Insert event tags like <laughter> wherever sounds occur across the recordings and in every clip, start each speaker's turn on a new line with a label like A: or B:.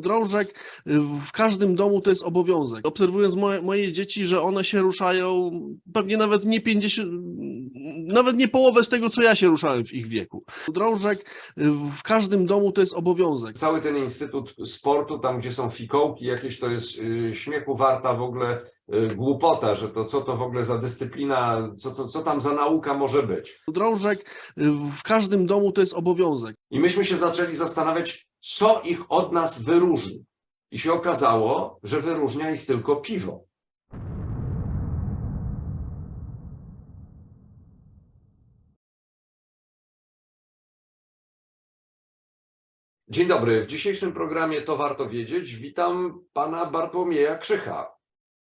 A: Drążek y, w każdym domu to jest obowiązek. Obserwując moje, moje dzieci, że one się ruszają pewnie nawet nie 50, nawet nie połowę z tego, co ja się ruszałem w ich wieku. Drążek y, w każdym domu to jest obowiązek.
B: Cały ten Instytut Sportu, tam gdzie są fikołki jakieś, to jest y, śmiechu warta w ogóle głupota, że to co to w ogóle za dyscyplina, co, to, co tam za nauka może być.
A: Drążek w każdym domu to jest obowiązek.
B: I myśmy się zaczęli zastanawiać, co ich od nas wyróżni. I się okazało, że wyróżnia ich tylko piwo. Dzień dobry. W dzisiejszym programie To Warto Wiedzieć witam pana Bartłomieja Krzycha.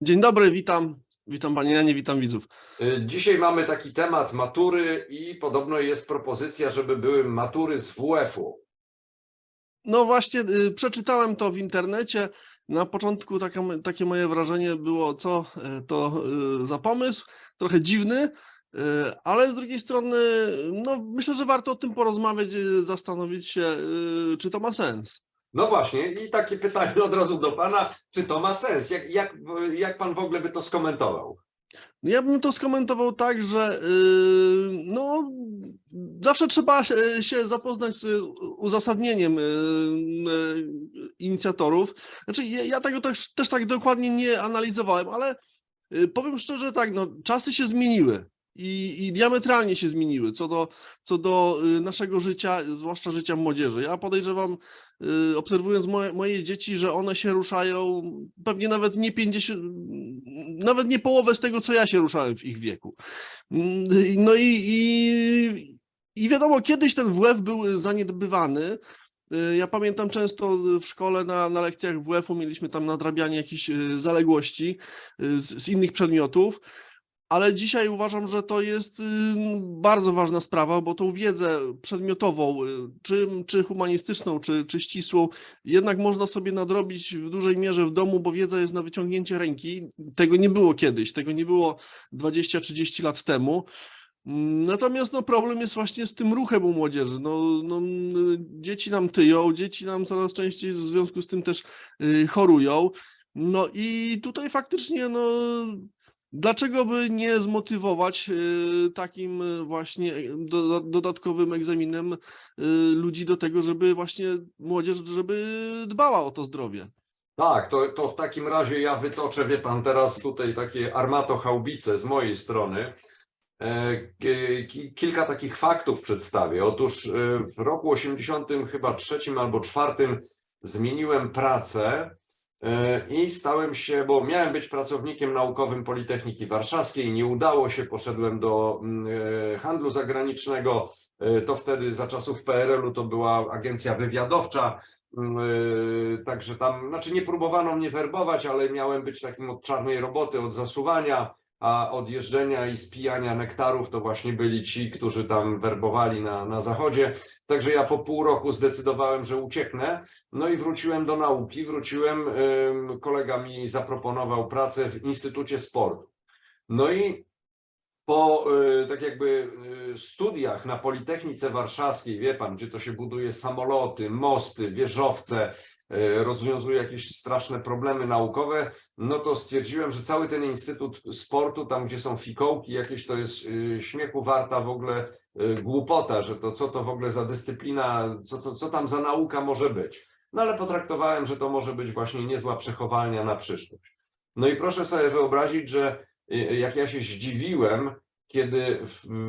A: Dzień dobry, witam. Witam panie Janie, witam widzów.
B: Y, Dzisiaj mamy taki temat matury i podobno jest propozycja, żeby były matury z WF-u.
A: No właśnie, y, przeczytałem to w internecie. Na początku taka, mo- takie moje wrażenie było, co y, to y, za pomysł, trochę dziwny, ale z drugiej strony, no myślę, że warto o tym porozmawiać, zastanowić się, czy to ma sens.
B: No właśnie, i takie pytanie od razu do pana, czy to ma sens? Jak, jak, jak pan w ogóle by to skomentował?
A: Ja bym to skomentował tak, że y, no, zawsze trzeba się, zapoznać z uzasadnieniem y, y, inicjatorów. Znaczy, ja, tego też, też tak dokładnie nie analizowałem, ale powiem szczerze tak, no, czasy się zmieniły. I, I diametralnie się zmieniły co do, co do naszego życia, zwłaszcza życia młodzieży. Ja podejrzewam, obserwując moje, moje dzieci, że one się ruszają pewnie nawet nie 50, nawet nie połowę z tego, co ja się ruszałem w ich wieku. Mm, No i, i, i wiadomo, kiedyś ten WF był zaniedbywany. Y, Ja pamiętam często w szkole na, na lekcjach WF-u mieliśmy tam nadrabianie jakichś y, zaległości y, z, z innych przedmiotów. Ale dzisiaj uważam, że to jest y, bardzo ważna sprawa, bo tą wiedzę przedmiotową, y, czy, czy humanistyczną, czy, czy ścisłą, jednak można sobie nadrobić w dużej mierze w domu, bo wiedza jest na wyciągnięcie ręki. Tego nie było kiedyś, tego nie było 20-30 lat temu. Natomiast no, problem jest właśnie z tym ruchem u młodzieży. No, no, dzieci nam tyją, dzieci nam coraz częściej w związku z tym też y, chorują. No i tutaj faktycznie no, Dlaczego by nie zmotywować y, takim y, właśnie do, dodatkowym egzaminem y, ludzi do tego, żeby właśnie młodzież, żeby dbała o to zdrowie?
B: Tak, to, to w takim razie ja wytoczę, wie pan, teraz tutaj takie armatochaubice z mojej strony. E, ki- ki- Kilka takich faktów przedstawię. Otóż e, w roku 80 chyba trzecim albo czwartym zmieniłem pracę e, i stałem się, bo miałem być pracownikiem naukowym Politechniki Warszawskiej, nie udało się, poszedłem do mm, e, handlu zagranicznego. E, To wtedy za czasów PRL-u to była agencja wywiadowcza. Yy, Także tam, znaczy nie próbowano mnie werbować, ale miałem być takim od czarnej roboty, od zasuwania, a od jeżdżenia i spijania nektarów to właśnie byli ci, którzy tam werbowali na, na zachodzie. Także ja po pół roku zdecydowałem, że ucieknę. No i wróciłem do nauki, wróciłem, kolega mi zaproponował pracę w Instytucie Sportu. No i po y, tak jakby y, studiach na Politechnice Warszawskiej, wie pan, gdzie to się buduje samoloty, mosty, wieżowce, y, rozwiązuje jakieś straszne problemy naukowe, no to stwierdziłem, że cały ten Instytut Sportu, tam gdzie są fikołki jakieś, to jest śmiechu warta w ogóle głupota, że to co to w ogóle za dyscyplina, co, to, co tam za nauka może być. No ale potraktowałem, że to może być właśnie niezła przechowalnia na przyszłość. No i proszę sobie wyobrazić, że jak ja się zdziwiłem, kiedy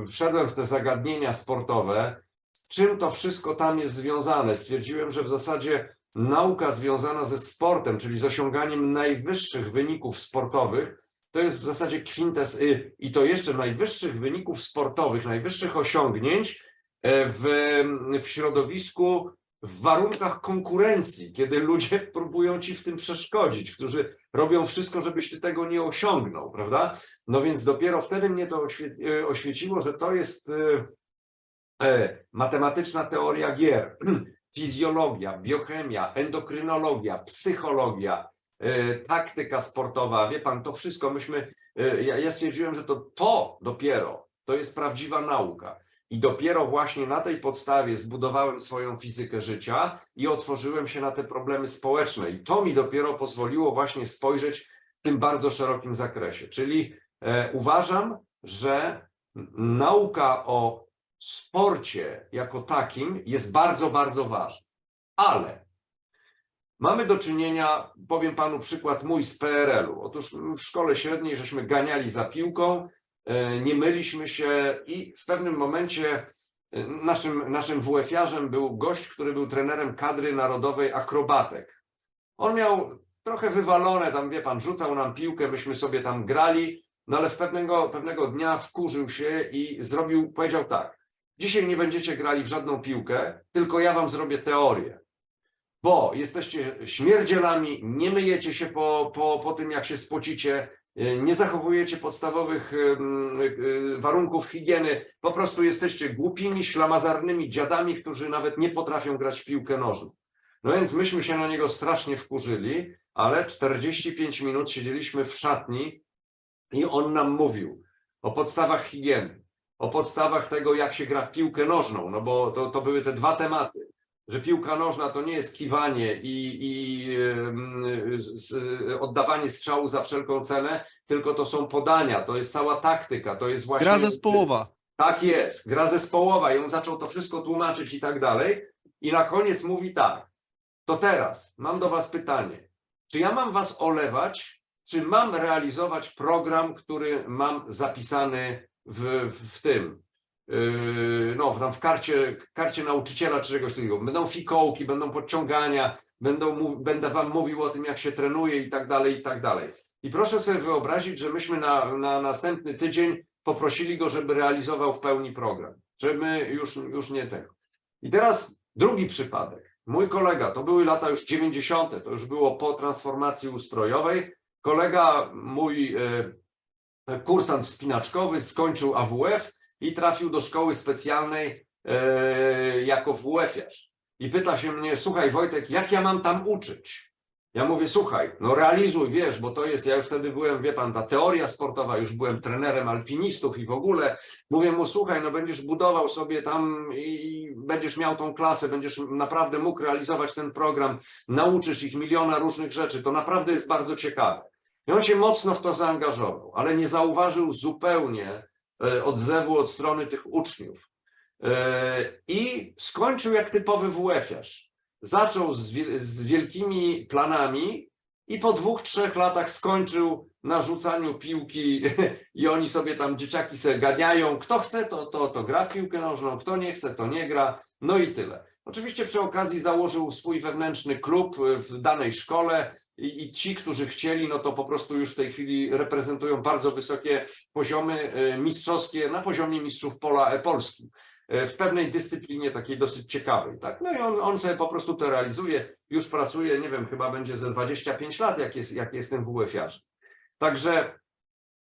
B: wszedłem w te zagadnienia sportowe, z czym to wszystko tam jest związane. Stwierdziłem, że w zasadzie nauka związana ze sportem, czyli z osiąganiem najwyższych wyników sportowych, to jest w zasadzie kwintes y, i to jeszcze najwyższych wyników sportowych, najwyższych osiągnięć e, w, w środowisku, w warunkach konkurencji, kiedy ludzie <laughs> próbują ci w tym przeszkodzić, którzy robią wszystko, żebyś ty tego nie osiągnął, prawda? No więc dopiero wtedy mnie to e, oświeciło, że to jest e, e, matematyczna teoria gier, <clears throat> fizjologia, biochemia, endokrynologia, psychologia, taktyka sportowa. Wie pan, to wszystko myśmy, ja, ja stwierdziłem, że to, to dopiero to jest prawdziwa nauka. I dopiero właśnie na tej podstawie zbudowałem swoją fizykę życia i otworzyłem się na te problemy społeczne. I to mi dopiero pozwoliło właśnie spojrzeć w tym bardzo szerokim zakresie. Czyli e, uważam, że nauka o sporcie jako takim jest bardzo, bardzo ważna. Ale mamy do czynienia, powiem panu przykład mój z PRL-u. Otóż w szkole średniej żeśmy ganiali za piłką, nie myliśmy się i w pewnym momencie e, naszym, naszym WF-iarzem był gość, który był trenerem kadry narodowej akrobatek. On miał trochę wywalone, tam wie pan, rzucał nam piłkę, myśmy sobie tam grali, no ale w pewnego, pewnego dnia wkurzył się i zrobił, powiedział tak, dzisiaj nie będziecie grali w żadną piłkę, tylko ja wam zrobię teorię. Bo jesteście śmierdzielami, nie myjecie się po, po, po tym, jak się spocicie, nie zachowujecie podstawowych y, warunków higieny, po prostu jesteście głupimi, ślamazarnymi dziadami, którzy nawet nie potrafią grać w piłkę nożną. No więc myśmy się na niego strasznie wkurzyli, ale 45 minut siedzieliśmy w szatni i on nam mówił o podstawach higieny, o podstawach tego, jak się gra w piłkę nożną, no bo to, to były te dwa tematy, że piłka nożna to nie jest kiwanie i, i z, oddawanie strzału za wszelką cenę, tylko to są podania, to jest cała taktyka, to jest właśnie...
A: Gra zespołowa.
B: Tak jest, gra zespołowa. I on zaczął to wszystko tłumaczyć i tak dalej. I na koniec mówi tak, to teraz mam do was pytanie, czy ja mam was olewać, czy mam realizować program, który mam zapisany w, w tym, no tam w karcie, karcie nauczyciela czy czegoś takiego. Będą fikołki, będą podciągania, będą, będę wam mówił o tym, jak się trenuje i tak dalej, i tak dalej. I proszę sobie wyobrazić, że myśmy na, na następny tydzień poprosili go, żeby realizował w pełni program, żeby już, już nie tego. I teraz drugi przypadek. Mój kolega, to były lata już 90., to już było po transformacji ustrojowej. Kolega, mój e, kursant wspinaczkowy, skończył AWF i trafił do szkoły specjalnej e, jako WF-iarz. I pyta się mnie, słuchaj Wojtek, jak ja mam tam uczyć? Ja mówię, słuchaj, no realizuj, wiesz, bo to jest, ja już wtedy byłem, wie pan, ta teoria sportowa, już byłem trenerem alpinistów i w ogóle. Mówię mu, słuchaj, no będziesz budował sobie tam i będziesz miał tą klasę, będziesz naprawdę mógł realizować ten program, nauczysz ich miliona różnych rzeczy, to naprawdę jest bardzo ciekawe. I on się mocno w to zaangażował, ale nie zauważył zupełnie odzewu od strony tych uczniów. E, I skończył jak typowy WF-iarz. Zaczął z, wiel- z wielkimi planami i po dwóch, trzech latach skończył na rzucaniu piłki <laughs> i oni sobie tam, dzieciaki se ganiają. Kto chce, to, to, to gra w piłkę nożną, kto nie chce, to nie gra. No i tyle. Oczywiście przy okazji założył swój wewnętrzny klub y, w danej szkole i, i ci, którzy chcieli, no to po prostu już w tej chwili reprezentują bardzo wysokie poziomy y, mistrzowskie na poziomie mistrzów pola e, Polski e, w pewnej dyscyplinie takiej dosyć ciekawej. Tak? No i on, on sobie po prostu to realizuje, już pracuje, nie wiem, chyba będzie ze 25 lat, jak jest, jak jestem WF-iarzem. Także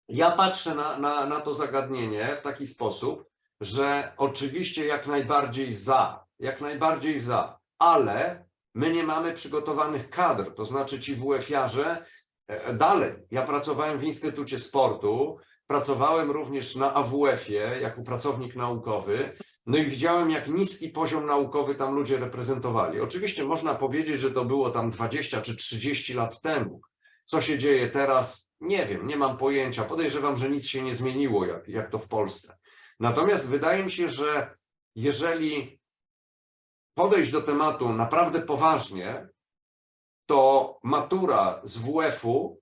B: ja patrzę na, na, na to zagadnienie w taki sposób, że oczywiście jak najbardziej za, jak najbardziej za, ale my nie mamy przygotowanych kadr, to znaczy ci WF-iarze e, dalej. Ja pracowałem w Instytucie Sportu, pracowałem również na AWF-ie jako pracownik naukowy, no i widziałem, jak niski poziom naukowy tam ludzie reprezentowali. Oczywiście można powiedzieć, że to było tam 20 czy 30 lat temu. Co się dzieje teraz? Nie wiem, nie mam pojęcia. Podejrzewam, że nic się nie zmieniło, jak, jak to w Polsce. Natomiast wydaje mi się, że jeżeli podejść do tematu naprawdę poważnie, to matura z WF-u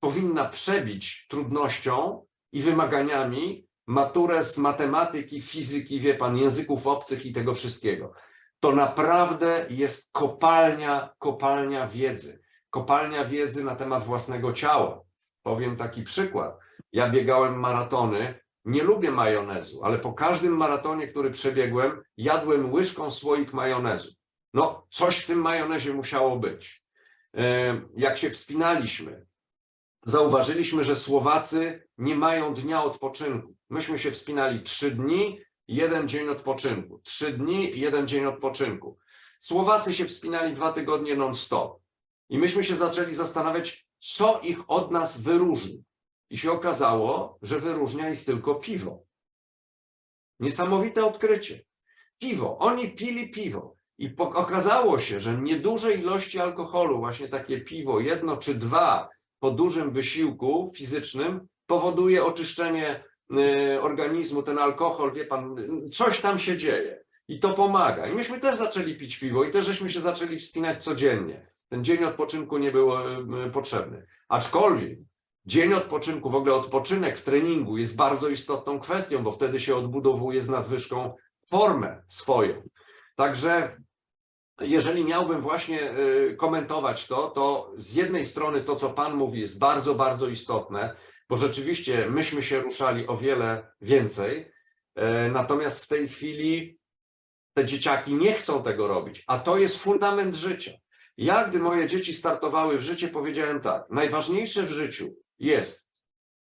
B: powinna przebić trudnością i wymaganiami maturę z matematyki, fizyki, wie pan, języków obcych i tego wszystkiego. To naprawdę jest kopalnia, kopalnia wiedzy. Kopalnia wiedzy na temat własnego ciała. Powiem taki przykład. Ja biegałem maratony, nie lubię majonezu, ale po każdym maratonie, który przebiegłem, jadłem łyżką słoik majonezu. No, coś w tym majonezie musiało być. E, Jak się wspinaliśmy, zauważyliśmy, że Słowacy nie mają dnia odpoczynku. Myśmy się wspinali trzy dni, jeden dzień odpoczynku. Trzy dni, jeden dzień odpoczynku. Słowacy się wspinali dwa tygodnie non-stop. I myśmy się zaczęli zastanawiać, co ich od nas wyróżni. I się okazało, że wyróżnia ich tylko piwo. Niesamowite odkrycie. Piwo. Oni pili piwo. I okazało się, że nieduże ilości alkoholu, właśnie takie piwo, jedno czy dwa po dużym wysiłku fizycznym, powoduje oczyszczenie y, organizmu, ten alkohol, wie pan, coś tam się dzieje. I to pomaga. I myśmy też zaczęli pić piwo i też żeśmy się zaczęli wspinać codziennie. Ten dzień odpoczynku nie był y, potrzebny. Aczkolwiek dzień odpoczynku, w ogóle odpoczynek w treningu jest bardzo istotną kwestią, bo wtedy się odbudowuje z nadwyżką formę swoją. Także jeżeli miałbym właśnie y, komentować to, to z jednej strony to, co Pan mówi, jest bardzo, bardzo istotne, bo rzeczywiście myśmy się ruszali o wiele więcej, e, natomiast w tej chwili te dzieciaki nie chcą tego robić, a to jest fundament życia. Ja, gdy moje dzieci startowały w życie, powiedziałem tak: najważniejsze w życiu jest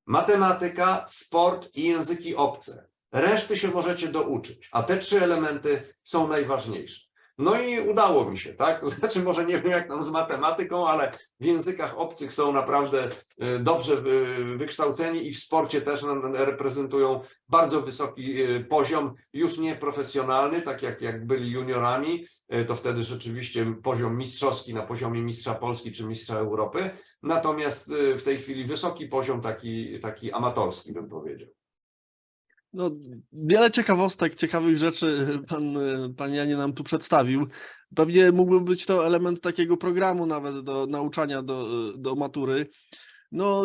B: matematyka, sport i języki obce. Reszty się możecie douczyć, a te trzy elementy są najważniejsze. No i udało mi się, tak? To znaczy, może nie wiem jak tam z matematyką, ale w językach obcych są naprawdę y, dobrze y, wykształceni i w sporcie też reprezentują bardzo wysoki y, poziom, już nie profesjonalny, tak jak, jak byli juniorami, to wtedy rzeczywiście poziom mistrzowski na poziomie mistrza Polski czy mistrza Europy, natomiast w tej chwili wysoki poziom taki, taki amatorski bym powiedział.
A: No, wiele ciekawostek, ciekawych rzeczy pan, pan Janie nam tu przedstawił. Pewnie mógłby być to element takiego programu nawet do nauczania do, do matury. No,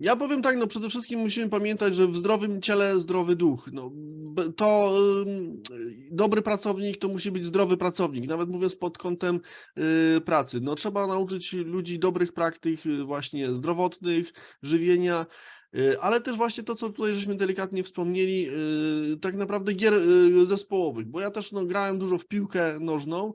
A: ja powiem tak, no przede wszystkim musimy pamiętać, że w zdrowym ciele zdrowy duch. No, to dobry pracownik to musi być zdrowy pracownik, nawet mówiąc pod kątem y, pracy. No, trzeba nauczyć ludzi dobrych praktyk y, właśnie zdrowotnych, żywienia, ale też właśnie to, co tutaj żeśmy delikatnie wspomnieli, y, tak naprawdę gier y, zespołowych, bo ja też no, grałem dużo w piłkę nożną.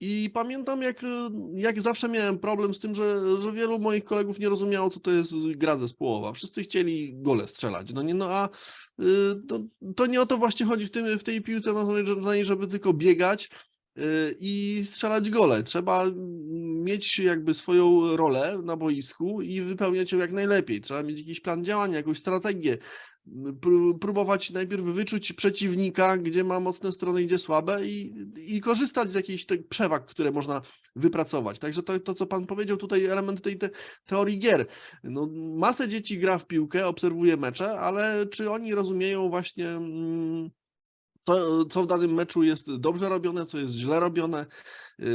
A: I pamiętam, jak, y, jak zawsze miałem problem z tym, że, że wielu moich kolegów nie rozumiało, co to jest gra zespołowa. Wszyscy chcieli gole strzelać. No nie, no a y, to, to nie o to właśnie chodzi w, tym, w tej piłce nożnej, żeby tylko biegać y, i strzelać gole. Trzeba mieć jakby swoją rolę na boisku i wypełniać ją jak najlepiej. Trzeba mieć jakiś plan działania, jakąś strategię. Pró- Próbować najpierw wyczuć przeciwnika, gdzie ma mocne strony, gdzie słabe i, i korzystać z jakichś tych przewag, które można wypracować. Także to, to co Pan powiedział, tutaj element tej te, teorii gier. No, masę dzieci gra w piłkę, obserwuje mecze, ale czy oni rozumieją właśnie mm, to, co w danym meczu jest dobrze robione, co jest źle robione. Yy,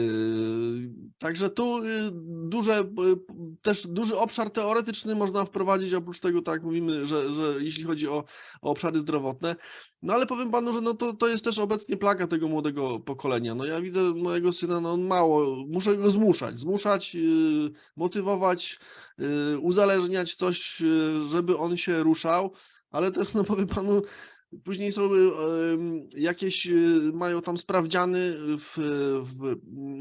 A: Także tu yy, duże, yy, też duży obszar teoretyczny można wprowadzić, oprócz tego, tak mówimy, że, że jeśli chodzi o, o obszary zdrowotne. No ale powiem panu, że no to, to jest też obecnie plaga tego młodego pokolenia. No ja widzę mojego syna, no on mało, muszę go zmuszać, zmuszać, motywować, uzależniać coś, żeby on się ruszał, ale też no powiem panu, Później są jakieś, y, mają tam sprawdziany w, w,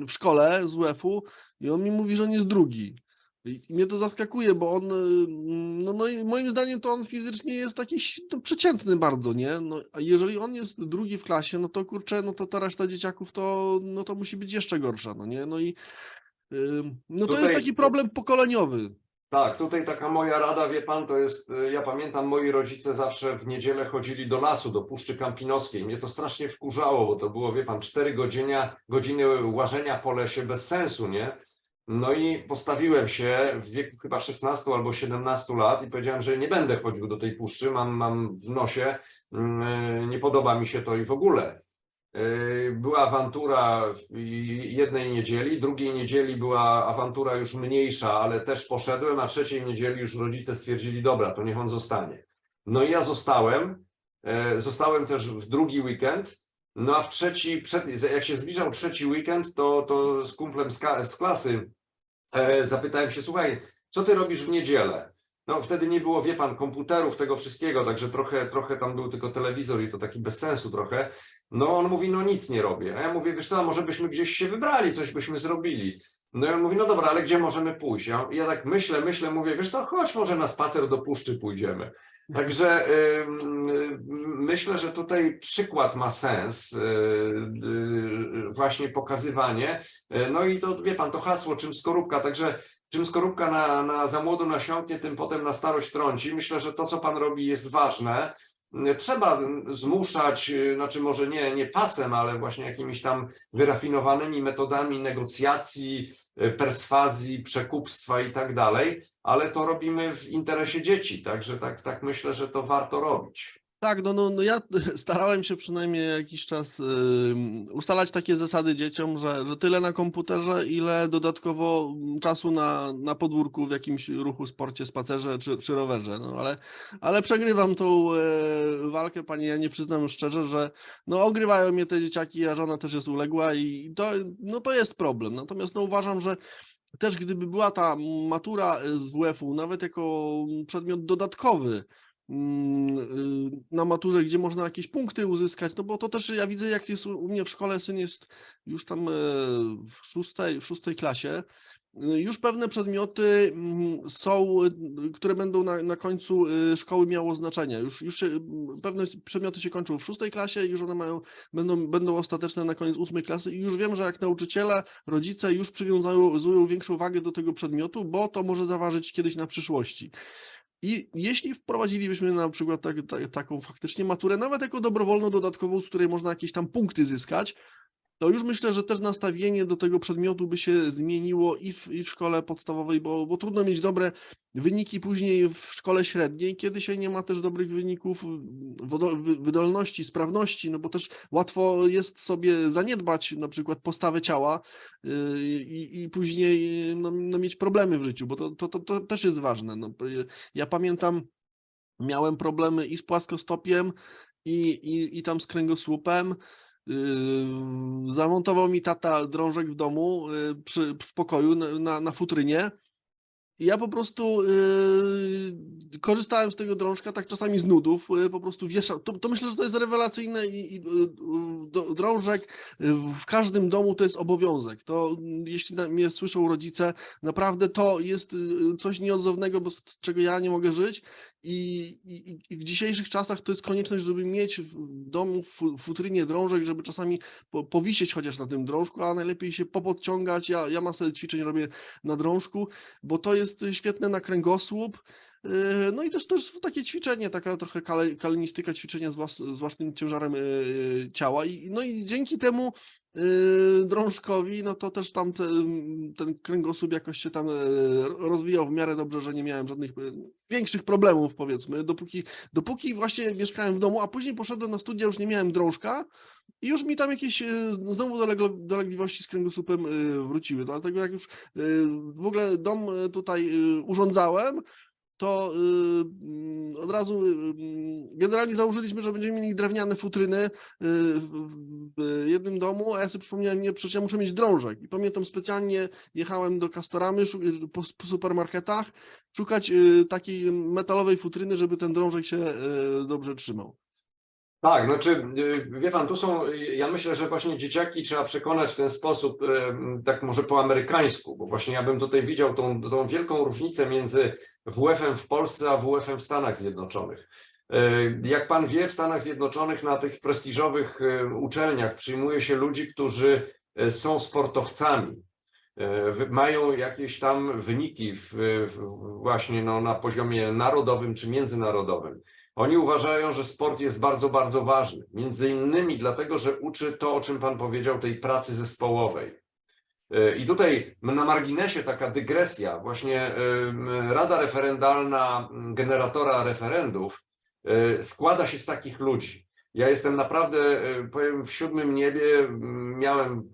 A: w szkole z UEF-u i on mi mówi, że on jest drugi. I mnie to zaskakuje, bo on, no, no i moim zdaniem to on fizycznie jest taki no, przeciętny bardzo, nie? No, a jeżeli on jest drugi w klasie, no to kurczę, no to ta reszta dzieciaków to, no to musi być jeszcze gorsza, no nie? No i no to jest
B: Tutaj-
A: taki problem pokoleniowy.
B: Tak, tutaj taka moja rada, wie pan, to jest, y, ja pamiętam, moi rodzice zawsze w niedzielę chodzili do lasu, do Puszczy Kampinoskiej. Mnie to strasznie wkurzało, bo to było, wie pan, cztery godziny, godziny łażenia po lesie bez sensu, nie? No i postawiłem się w wieku chyba 16 albo 17 lat i powiedziałem, że nie będę chodził do tej puszczy, mam, mam w nosie, mm, nie podoba mi się to i w ogóle. Yy, Była awantura jednej niedzieli, drugiej niedzieli była awantura już mniejsza, ale też poszedłem, a trzeciej niedzieli już rodzice stwierdzili, dobra, to niech on zostanie. No i ja zostałem, e, zostałem też w drugi weekend, no a w trzeci, przed, jak się zbliżał trzeci weekend, to, to z kumplem z, z klasy e, zapytałem się, słuchaj, co ty robisz w niedzielę? No wtedy nie było, wie pan, komputerów, tego wszystkiego, także trochę, trochę tam był tylko telewizor i to taki bez sensu trochę. No on mówi, no nic nie robię. A ja mówię, wiesz co, może byśmy gdzieś się wybrali, coś byśmy zrobili. No i on mówi, no dobra, ale gdzie możemy pójść? Ja, ja tak myślę, myślę, mówię, wiesz co, chodź może na spacer do puszczy pójdziemy. Także y, myślę, że tutaj przykład ma sens, y, y, właśnie pokazywanie. Y, No i to wie pan, to hasło, czym skorupka, także czym skorupka na, na za młodu nasiąknie, tym potem na starość trąci. Myślę, że to, co pan robi, jest ważne. trzeba zmuszać, znaczy może nie, nie pasem, ale właśnie jakimiś tam wyrafinowanymi metodami negocjacji, perswazji, przekupstwa i tak dalej, ale to robimy w interesie dzieci, także tak, tak myślę, że to warto robić.
A: Tak, no, no, no ja <laughs> starałem się przynajmniej jakiś czas ustalać takie zasady dzieciom, że, że tyle na komputerze, ile dodatkowo czasu na, na podwórku w jakimś ruchu, sporcie, spacerze czy, czy rowerze. No, ale, ale przegrywam tą e, walkę, panie, ja nie przyznam szczerze, że no, ogrywają mnie te dzieciaki, a żona też jest uległa i to, no, to jest problem. Natomiast no, uważam, że też gdyby była ta matura z WF-u, nawet jako przedmiot dodatkowy, mm, na maturze, gdzie można jakieś punkty uzyskać, no bo to też ja widzę, jak jest u mnie w szkole, syn jest już tam e, w szóstej, w szóstej klasie, y, już pewne przedmioty mm, są, y, które będą na, na końcu y, szkoły miało znaczenie. Już, już się, mm, pewne przedmioty się kończą w szóstej klasie już one mają, będą, będą ostateczne na koniec ósmej klasy i już wiem, że jak nauczyciele, rodzice już przywiązują większą wagę do tego przedmiotu, bo to może zaważyć kiedyś na przyszłości. I jeśli wprowadzilibyśmy na przykład tak, tak, taką faktycznie maturę, nawet jako dobrowolną dodatkową, z której można jakieś tam punkty zyskać, to już myślę, że też nastawienie do tego przedmiotu by się zmieniło i w, i w szkole podstawowej, bo, bo trudno mieć dobre wyniki później w szkole średniej, kiedy się nie ma też dobrych wyników wy- wydolności, sprawności, no bo też łatwo jest sobie zaniedbać na przykład postawę ciała yy, i, i później no, no mieć problemy w życiu, bo to, to, to, to też jest ważne. No, ja pamiętam, miałem problemy i z płaskostopiem, i, i, i tam z kręgosłupem. Yy, zamontował mi tata drążek w domu, yy, przy, w pokoju na, na, futrynie. I ja po prostu yy, korzystałem z tego drążka tak czasami z nudów, yy, po prostu wieszał. To, to myślę, że to jest rewelacyjne i, i do, drążek yy, w każdym domu to jest obowiązek. To jeśli mnie słyszą rodzice, naprawdę to jest coś nieodzownego, bez czego ja nie mogę żyć. I, i, I w dzisiejszych czasach to jest konieczność, żeby mieć w domu w fu- futrynie drążek, żeby czasami po, powisieć chociaż na tym drążku, a najlepiej się popodciągać. Ja, ja masę ćwiczeń robię na drążku, bo to jest świetne na kręgosłup. Yy, No i też, też takie ćwiczenie, taka trochę kale, kalinistyka, ćwiczenia z, włas, z własnym ciężarem yy, ciała. I, no i dzięki temu yy, drążkowi, no to też tam te, ten kręgosłup jakoś się tam rozwijał w miarę dobrze, że nie miałem żadnych większych problemów, powiedzmy, dopóki, dopóki właśnie mieszkałem w domu, a później poszedłem na studia, już nie miałem drążka i już mi tam jakieś znowu dolegliwości z kręgosłupem wróciły. Dlatego jak już w ogóle dom tutaj urządzałem, to y, mm, od razu y, mm, generalnie założyliśmy, że będziemy mieli drewniane futryny y, w, jednym domu, a ja sobie przypomniałem, nie, przecież ja muszę mieć drążek. I pamiętam specjalnie jechałem do Castoramy po, supermarketach szukać takiej metalowej futryny, żeby ten drążek się dobrze trzymał.
B: Tak, znaczy, y, wie pan, tu są, ja myślę, że właśnie dzieciaki trzeba przekonać w ten sposób, y, tak może po amerykańsku, bo właśnie ja bym tutaj widział tą, tą wielką różnicę między WF-em w Polsce a WF-em w Stanach Zjednoczonych. Y, Jak pan wie, w Stanach Zjednoczonych na tych prestiżowych uczelniach przyjmuje się ludzi, którzy są sportowcami. Mają jakieś tam wyniki w, w, właśnie no, na poziomie narodowym czy międzynarodowym. Oni uważają, że sport jest bardzo, bardzo ważny. Między innymi dlatego, że uczy to, o czym Pan powiedział, tej pracy zespołowej. Yy, I tutaj na marginesie taka dygresja. Właśnie Rada Referendalna generatora referendów yy, składa się z takich ludzi. Ja jestem naprawdę, yy, powiem, w siódmym niebie. Miałem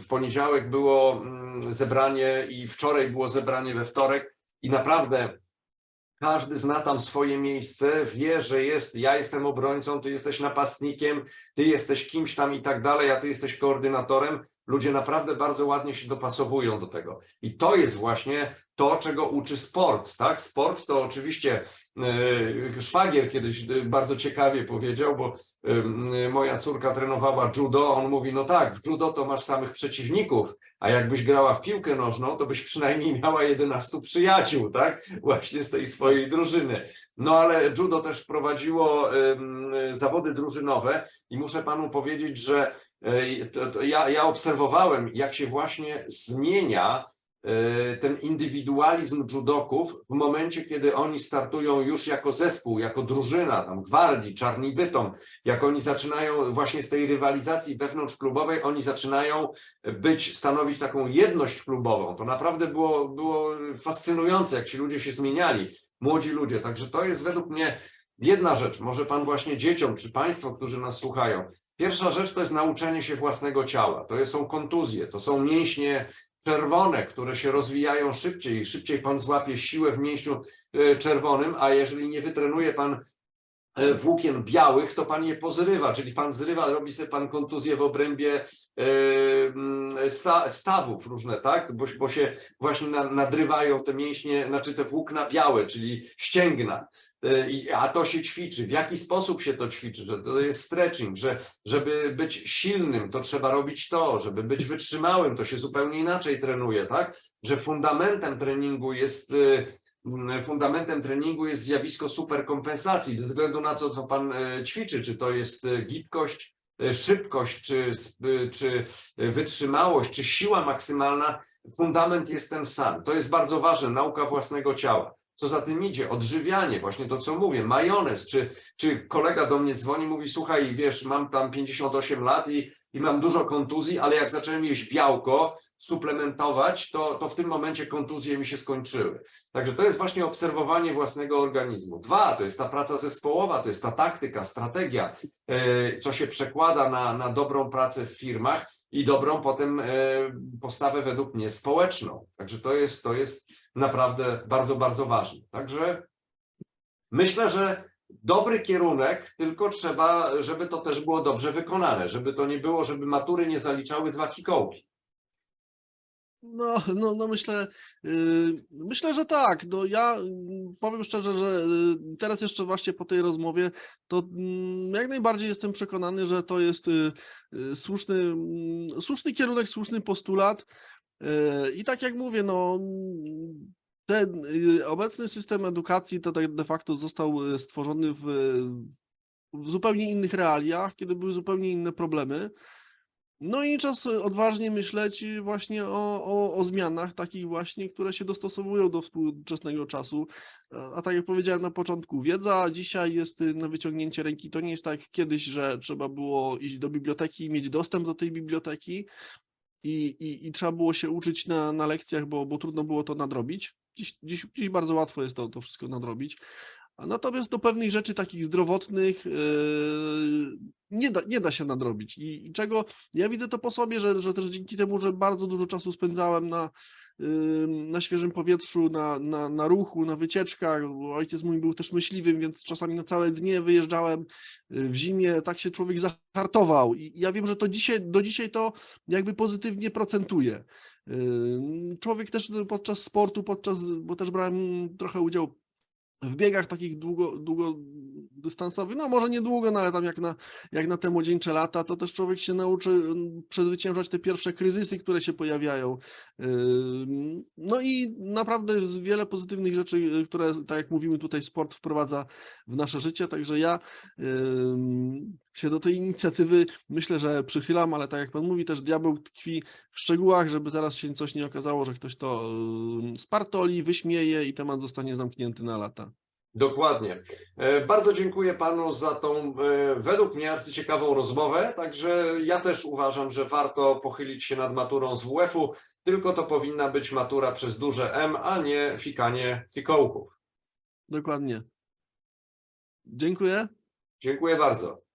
B: w poniedziałek było zebranie i wczoraj było zebranie we wtorek i naprawdę każdy zna tam swoje miejsce, wie, że jest, ja jestem obrońcą, ty jesteś napastnikiem, ty jesteś kimś tam i tak dalej, a ty jesteś koordynatorem. Ludzie naprawdę bardzo ładnie się dopasowują do tego. I to jest właśnie to, czego uczy sport, tak? Sport to oczywiście e, szwagier kiedyś e, bardzo ciekawie powiedział, bo e, moja córka trenowała judo, on mówi, no tak, w judo to masz samych przeciwników, a jakbyś grała w piłkę nożną, to byś przynajmniej miała 11 przyjaciół, tak? Właśnie z tej swojej drużyny. No ale judo też wprowadziło em, zawody drużynowe i muszę panu powiedzieć, że to, to ja, ja obserwowałem, jak się właśnie zmienia e, ten indywidualizm judoków w momencie, kiedy oni startują już jako zespół, jako drużyna, tam gwardii, czarni bytom, jak oni zaczynają właśnie z tej rywalizacji wewnątrzklubowej, oni zaczynają być, stanowić taką jedność klubową. To naprawdę było, było fascynujące, jak ci ludzie się zmieniali, młodzi ludzie. Także to jest według mnie jedna rzecz, może pan właśnie dzieciom, czy państwo, którzy nas słuchają. Pierwsza rzecz to jest nauczenie się własnego ciała. To są kontuzje, to są mięśnie czerwone, które się rozwijają szybciej. Szybciej pan złapie siłę w mięśniu e, czerwonym, a jeżeli nie wytrenuje pan e, włókien białych, to pan je pozrywa, czyli pan zrywa, robi sobie pan kontuzję w obrębie e, mm, sta, stawów różne, tak? Bo, bo się właśnie na, nadrywają te mięśnie, znaczy te włókna białe, czyli ścięgna. A to się ćwiczy. W jaki sposób się to ćwiczy? Że to jest stretching, że żeby być silnym, to trzeba robić to, żeby być wytrzymałym, to się zupełnie inaczej trenuje, tak? Że fundamentem treningu jest y, fundamentem treningu jest zjawisko superkompensacji, bez względu na to, co pan e, ćwiczy, czy to jest e, gibkość, e, szybkość, czy, y, czy wytrzymałość, czy siła maksymalna, fundament jest ten sam. To jest bardzo ważne, nauka własnego ciała. Co za tym idzie? Odżywianie, właśnie to, co mówię, majonez, czy, czy kolega do mnie dzwoni, mówi, słuchaj, wiesz, mam tam 58 lat i, i mam dużo kontuzji, ale jak zacząłem jeść białko, suplementować, to, to w tym momencie kontuzje mi się skończyły. Także to jest właśnie obserwowanie własnego organizmu. Dwa, to jest ta praca zespołowa, to jest ta taktyka, strategia, e, co się przekłada na, na dobrą pracę w firmach i dobrą potem e, postawę według mnie społeczną. Także to jest, to jest naprawdę bardzo, bardzo ważne. Także myślę, że dobry kierunek, tylko trzeba, żeby to też było dobrze wykonane, żeby to nie było, żeby matury nie zaliczały dwa fikołki.
A: No, no, no myślę, yy, myślę, że tak. No ja mm, powiem szczerze, że y, teraz jeszcze właśnie po tej rozmowie, to mm, jak najbardziej jestem przekonany, że to jest y, y, słuszny, mm, słuszny kierunek, słuszny postulat. Yy, I tak jak mówię, no ten y, obecny system edukacji to tak de facto został y, stworzony w, w zupełnie innych realiach, kiedy były zupełnie inne problemy. No i czas y, odważnie myśleć właśnie o, o, o zmianach takich właśnie, które się dostosowują do współczesnego czasu. A, tak jak powiedziałem na początku, wiedza dzisiaj jest na wyciągnięcie ręki. To nie jest tak jak kiedyś, że trzeba było iść do biblioteki i mieć dostęp do tej biblioteki i, i, i trzeba było się uczyć na, na lekcjach, bo, bo trudno było to nadrobić. Dziś, dziś, dziś bardzo łatwo jest to, to wszystko nadrobić. Natomiast do pewnych rzeczy takich zdrowotnych yy, nie, da, nie da się nadrobić. I, I czego ja widzę to po sobie, że, że też dzięki temu, że bardzo dużo czasu spędzałem na, na świeżym powietrzu, na, na, na ruchu, na wycieczkach. Ojciec mój był też myśliwym, więc czasami na całe dnie wyjeżdżałem y, w zimie, tak się człowiek zahartował. I ja wiem, że to dzisiaj, do dzisiaj to jakby pozytywnie procentuje. Człowiek też podczas sportu, podczas, bo też brałem trochę udział w biegach takich długo, długodystansowych, no może nie długo, no ale tam jak na, jak na te młodzieńcze lata, to też człowiek się nauczy przezwyciężać te pierwsze kryzysy, które się pojawiają. No i naprawdę wiele pozytywnych rzeczy, y, które, tak jak mówimy tutaj, sport wprowadza w nasze życie, także ja się do tej inicjatywy myślę, że przychylam, ale tak jak pan mówi, też diabeł tkwi w szczegółach, żeby zaraz się coś nie okazało, że ktoś to ym, spartoli, wyśmieje i temat zostanie zamknięty na lata.
B: Dokładnie. E, Bardzo dziękuję panu za tą, e, według mnie, arcyciekawą rozmowę. Także ja też uważam, że warto pochylić się nad maturą z WF-u, tylko to powinna być matura przez duże M, a nie fikanie fikołków.
A: Dokładnie. Dziękuję.
B: Dziękuję bardzo.